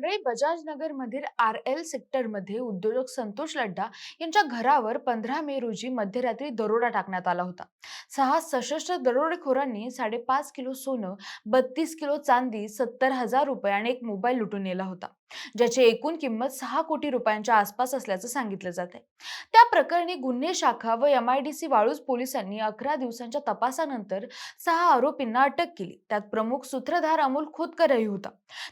मंडळी बजाजनगर मधील R L सेक्टरमध्ये उद्योजक संतोष लड्डा यांच्या घरावर पंधरा मे रोजी मध्यरात्री दरोडा टाकण्यात आला होता. सहा सशस्त्र दरोडेखोरांनी साडेपाच किलो सोनं बत्तीस किलो चांदी सत्तर हजार रुपये आणि एक मोबाईल लुटून नेला होता. ज्याची एकूण किंमत सहा कोटी रुपयांच्या आसपास असल्याचं सांगितलं जात आहे त्या प्रकरणी गुन्हे शाखा व M I D C Waluj पोलिसांनी अकरा दिवसांच्या तपासानंतर सहा आरोपींना अटक केली. त्यात प्रमुख सूत्रधार अमोल खोतकरही होता.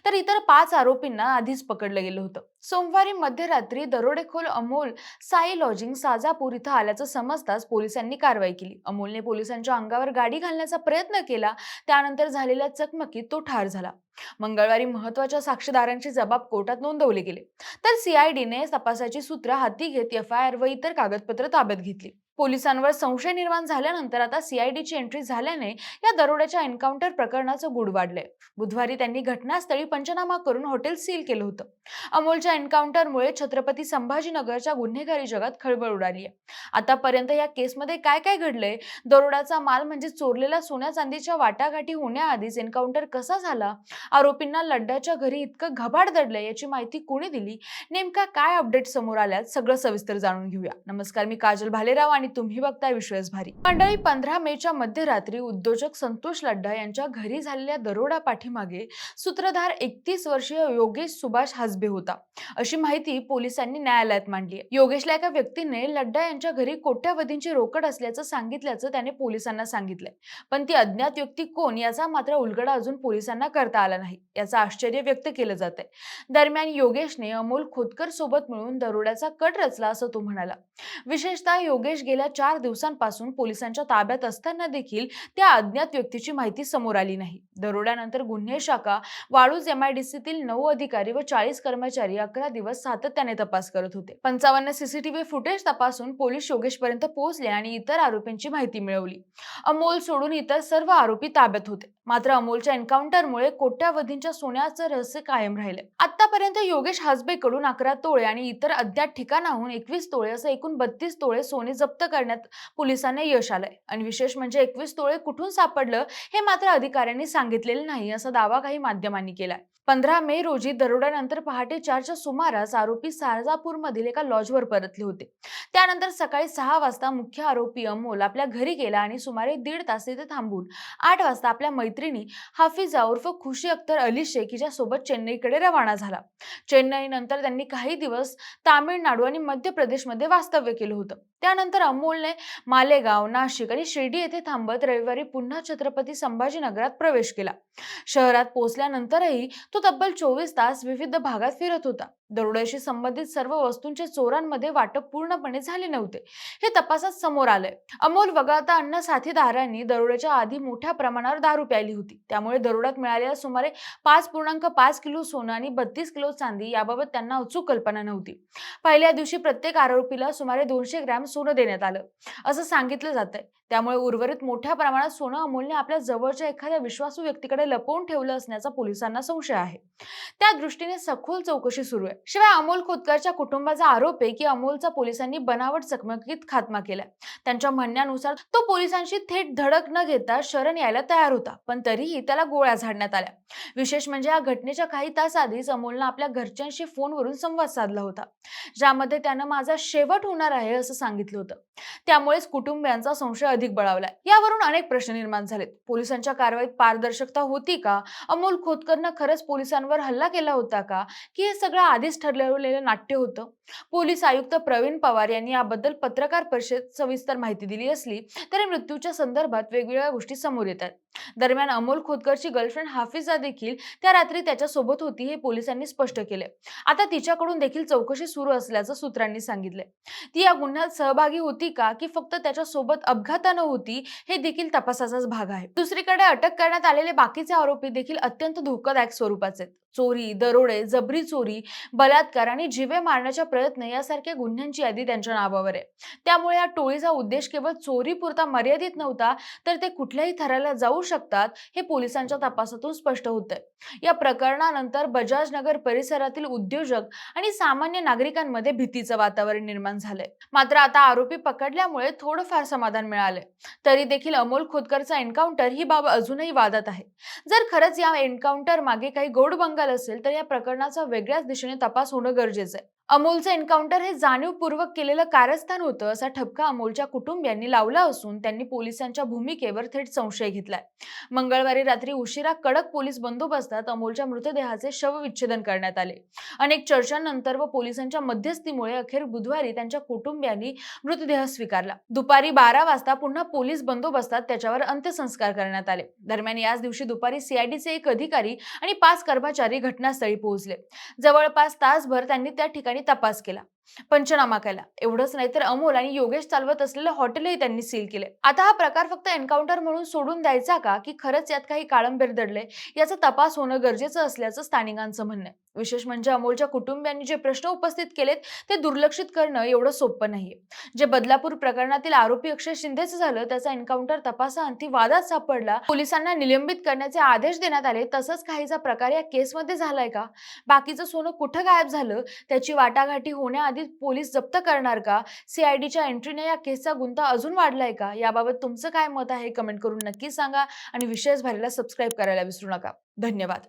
तर इतर पाच आरोपींना आधीच पकडलं गेलं होतं. सोमवारी मध्यरात्री दरोडेखोल अमोल साई लॉजिंग साजापूर इथं आल्याचं समजताच पोलिसांनी कारवाई केली. अमोलने पोलिसांच्या अंगावर गाडी घालण्याचा प्रयत्न केला. त्यानंतर झालेल्या चकमकीत तो ठार झाला. मंगळवारी महत्त्वाच्या साक्षीदारांचे जबाब कोर्टात नोंदवले गेले. तर सीआयडीने तपासाची सूत्र हाती घेत एफ आय आर व इतर कागदपत्र ताब्यात घेतली. पोलिसांवर संशय निर्माण झाल्यानंतर आता सीआयडीची एंट्री झाल्याने या दरोड्याच्या एन्काउंटर प्रकरणाचं गुड वाढलंय. बुधवारी त्यांनी घटनास्थळी पंचनामा करून हॉटेल सील केलं होतं. अमोलच्या एन्काउंटरमुळे छत्रपती संभाजीनगरच्या गुन्हेगारी जगात खळबळ उडाली आहे आतापर्यंत या केसमध्ये काय काय घडलंय? दरोडाचा माल म्हणजे चोरलेल्या सोन्या चांदीच्या वाटाघाटी होण्याआधीच एन्काउंटर कसा झाला? आरोपींना लड्ड्याच्या घरी इतकं घबाड दडलंय याची माहिती कोणी दिली? नेमका काय अपडेट समोर आल्यात? सगळं सविस्तर जाणून घेऊया. नमस्कार मी काजल भालेराव आणि तुम्ही बघताय विश्वास भारी मंडळी पंधरा मेच्या मध्यरात्री उद्योजक संतोष लड्डा यांच्या घरी झालेल्या दरोडा पाठीमागे सूत्रधार एकतीस वर्षीय योगेश सुभाष हजबे होता. अशी माहिती पोलिसांनी न्यायालयात मांडली. योगेशला एका व्यक्तीने लड्डा यांच्या घरी कोट्यावधींची रोकड असल्याचं सांगितल्याचं त्याने पोलिसांना सांगितलंय. पण ती अज्ञात व्यक्ती कोण याचा मात्र उलगडा अजून पोलिसांना करता आला नाही. याचं आश्चर्य व्यक्त केलं जात आहे दरम्यान योगेशने अमोल खोतकर सोबत मिळून दरोड्याचा कट रचला असं तो म्हणाला. विशेषतः योगेश गेल्या चार दिवसांपासून पोलिसांच्या ताब्यात असताना देखील त्या अज्ञात व्यक्तीची माहिती समोर आली नाही. दरोड्यानंतर गुन्हे शाखा वाळूज एमआयडीसीतील नऊ अधिकारी व चाळीस कर्मचारी अकरा दिवस सातत्याने तपास करत होते. पंचावन्न सीसीटीव्ही फुटेज तपासून पोलीस योगेशपर्यंत पोहोचले आणि इतर आरोपींची माहिती मिळवली. अमोल सोडून इतर सर्व आरोपी ताब्यात होते. मात्र अमोलच्या एन्काउंटरमुळे कोट्यावधींच्या सोन्याचं रहस्य कायम राहिलं आतापर्यंत योगेश हासबेकडून अकरा तोळे आणि इतर अज्ञात ठिकाणाहून एकवीस तोळे असं एकूण बत्तीस तोळे सोने जप्त करण्यात पोलिसांना यश आलंय. आणि विशेष म्हणजे एकवीस तोळे कुठून सापडलं हे मात्र अधिकाऱ्यांनी सांगितलेलं नाही असा दावा काही माध्यमांनी केलाय. पंधरा मे रोजी दरोड्यानंतर पहाटे चारच्या सुमारास आरोपी सारजापूरमधील एका लॉजवर परतले होते. त्यानंतर सकाळी सहा वाजता मुख्य आरोपी अमोल आपल्या घरी गेला आणि सुमारे दीड तास तिथे थांबून आठ वाजता आपल्या मैत्रिणी हाफिजा उर्फ खुशी अख्तर अली शेख हिच्यासोबत चेन्नईकडे रवाना झाला. चेन्नई नंतर त्यांनी काही दिवस तामिळनाडू आणि मध्य प्रदेशमध्ये वास्तव्य केलं होतं. त्यानंतर अमोलने मालेगाव नाशिक आणि शिर्डी येथे थांबत रविवारी पुन्हा छत्रपती संभाजीनगरात प्रवेश केला. शहरात पोहोचल्यानंतरही तो तब्बल चोवीस तास विविध भागात फिरत होता. दरोड्याशी संबंधित सर्व वस्तूंचे चोरांमध्ये वाटप पूर्णपणे झाले नव्हते. हे तपासात समोर आलंय. अमोल वगळता अन्य साथीदारांनी दरोड्याच्या आधी मोठ्या प्रमाणावर दारू प्यायली होती. त्यामुळे दरोड्यात मिळालेल्या सुमारे पाच पूर्णांक पाच किलो सोनं आणि बत्तीस किलो चांदी याबाबत त्यांना अचूक कल्पना नव्हती. पहिल्या दिवशी प्रत्येक आरोपीला सुमारे दोनशे ग्रॅम सोनं देण्यात आलं. असं सांगितलं जात आहे त्यामुळे उर्वरित मोठ्या प्रमाणात सोनं अमोलने आपल्या जवळच्या एखाद्या विश्वासू व्यक्तीकडे लपवून ठेवलं असण्याचा पोलिसांना संशय आहे. त्या दृष्टीने सखोल चौकशी सुरू आहे. शिवाय अमोल खोतकरच्या कुटुंबाचा आरोप आहे की अमोलचा पोलिसांनी बनावट चकमकीत खात्मा केलाय. त्यांच्या म्हणण्यानुसार तो पोलिसांशी थेट धडक न घेता शरण यायला तयार होता पण तरीही त्याला गोळ्या झाडण्यात आल्या. विशेष म्हणजे या घटनेच्या काही तास आधीच अमोलनं आपल्या घरच्यांशी फोनवरून संवाद साधला होता ज्यामध्ये त्यानं माझा शेवट होणार आहे असं सांगितलं होतं. त्यामुळेच कुटुंबियांचा संशय अधिक बळावला. यावरून अनेक प्रश्न निर्माण झालेत. पोलिसांच्या कारवाईत पारदर्शकता होती का? अमोल खोतकरनं खरंच पोलिसांवर हल्ला केला होता का? की हे सगळं आधी आधीच ठरलेलं नाट्य होतं. पोलीस आयुक्त प्रवीण पवार यांनी याबद्दल पत्रकार परिषदेत सविस्तर माहिती दिली असली तरी मृत्यूच्या संदर्भात वेगवेगळ्या गोष्टी समोर येतात. दरम्यान अमोल खोतकरची गर्लफ्रेंड हाफिजा देखील त्या रात्री त्याच्यासोबत होती हे पोलिसांनी स्पष्ट केले. आता तिच्याकडून देखील चौकशी सुरू असल्याचं सूत्रांनी सांगितले. ती या गुन्ह्यात सहभागी होती का की फक्त त्याच्यासोबत अपघातानं होती हे देखील तपासाचाच भाग आहे. दुसरीकडे अटक करण्यात आलेले बाकीचे आरोपी देखील अत्यंत धोकादायक स्वरूपाचे आहेत. चोरी दरोडे जबरी चोरी बलात्कार आणि जिवे मारण्याचा प्रयत्न यासारख्या गुन्ह्यांची यादी त्यांच्या नावावर आहे. त्यामुळे या टोळीचा उद्देश केवळ चोरीपुरता मर्यादित नव्हता तर ते कुठल्याही थराला जाऊ शकतात हे पोलिसांच्या तपासातून स्पष्ट होतंय. या प्रकरणानंतर बजाज नगर परिसरातील उद्योजक आणि सामान्य नागरिकांमध्ये भीतीचं वातावरण निर्माण झालंय. मात्र आता आरोपी पकडल्यामुळे थोडंफार समाधान मिळाले तरी देखील अमोल खोतकरचा एन्काउंटर ही बाब अजूनही वादात आहे. जर खरंच या एन्काउंटर मागे काही गोड बंगाल असेल तर या प्रकरणाचा वेगळ्याच दिशेने तपास होणं गरजेचं आहे. अमोलचं एन्काउंटर हे जाणीवपूर्वक केलेलं कारस्थान होतं असा ठपका अमोलच्या कुटुंबियांनी लावला असून त्यांनी पोलिसांच्या भूमिकेवर थेट संशय घेतलाय. मंगळवारी रात्री उशिरा कडक पोलीस बंदोबस्तात अमोलच्या मृतदेहाचे शवविच्छेदन करण्यात आले. अनेक चर्चांनंतर व पोलिसांच्या मध्यस्थीमुळे अखेर बुधवारी त्यांच्या कुटुंबियांनी मृतदेह स्वीकारला. दुपारी बारा वाजता पुन्हा पोलीस बंदोबस्तात त्याच्यावर अंत्यसंस्कार करण्यात आले. दरम्यान याच दिवशी दुपारी सीआयडीचे एक अधिकारी आणि पाच कर्मचारी घटनास्थळी पोहोचले. जवळपास तासभर त्यांनी त्या ठिकाणी तपास केला. पंचनामा केला. एवढंच नाही तर अमोल आणि योगेश चालवत असलेलं हॉटेलही त्यांनी सील केले. आता हा प्रकार फक्त एन्काउंटर म्हणून सोडून द्यायचा का? की खरंच यात काही काळंबेर दडले याचा तपास होणं गरजेचं असल्याचं स्थानिकांचं म्हणणं आहे. विशेष म्हणजे अमोलच्या कुटुंबियांनी जे प्रश्न उपस्थित केलेत ते दुर्लक्षित करणं एवढं सोपं नाहीये. जे बदलापूर प्रकरणातील आरोपी अक्षय शिंदेचं झालं त्याचा एन्काउंटर तपासाअंती वादात सापडला. पोलिसांना निलंबित करण्याचे आदेश देण्यात आले. तसंच काहीचा प्रकार या केसमध्ये झालाय का? बाकीचं सोनं कुठं गायब झालं? त्याची वाटाघाटी होण्याआधी पोलीस जप्त करणार का? सीआयडीच्या एंट्रीने या केसचा गुंता अजून वाढलाय का? याबाबत तुमचं काय मत आहे? कमेंट करून नक्की सांगा आणि विशेष भारीला सबस्क्राईब करायला विसरू नका. धन्यवाद.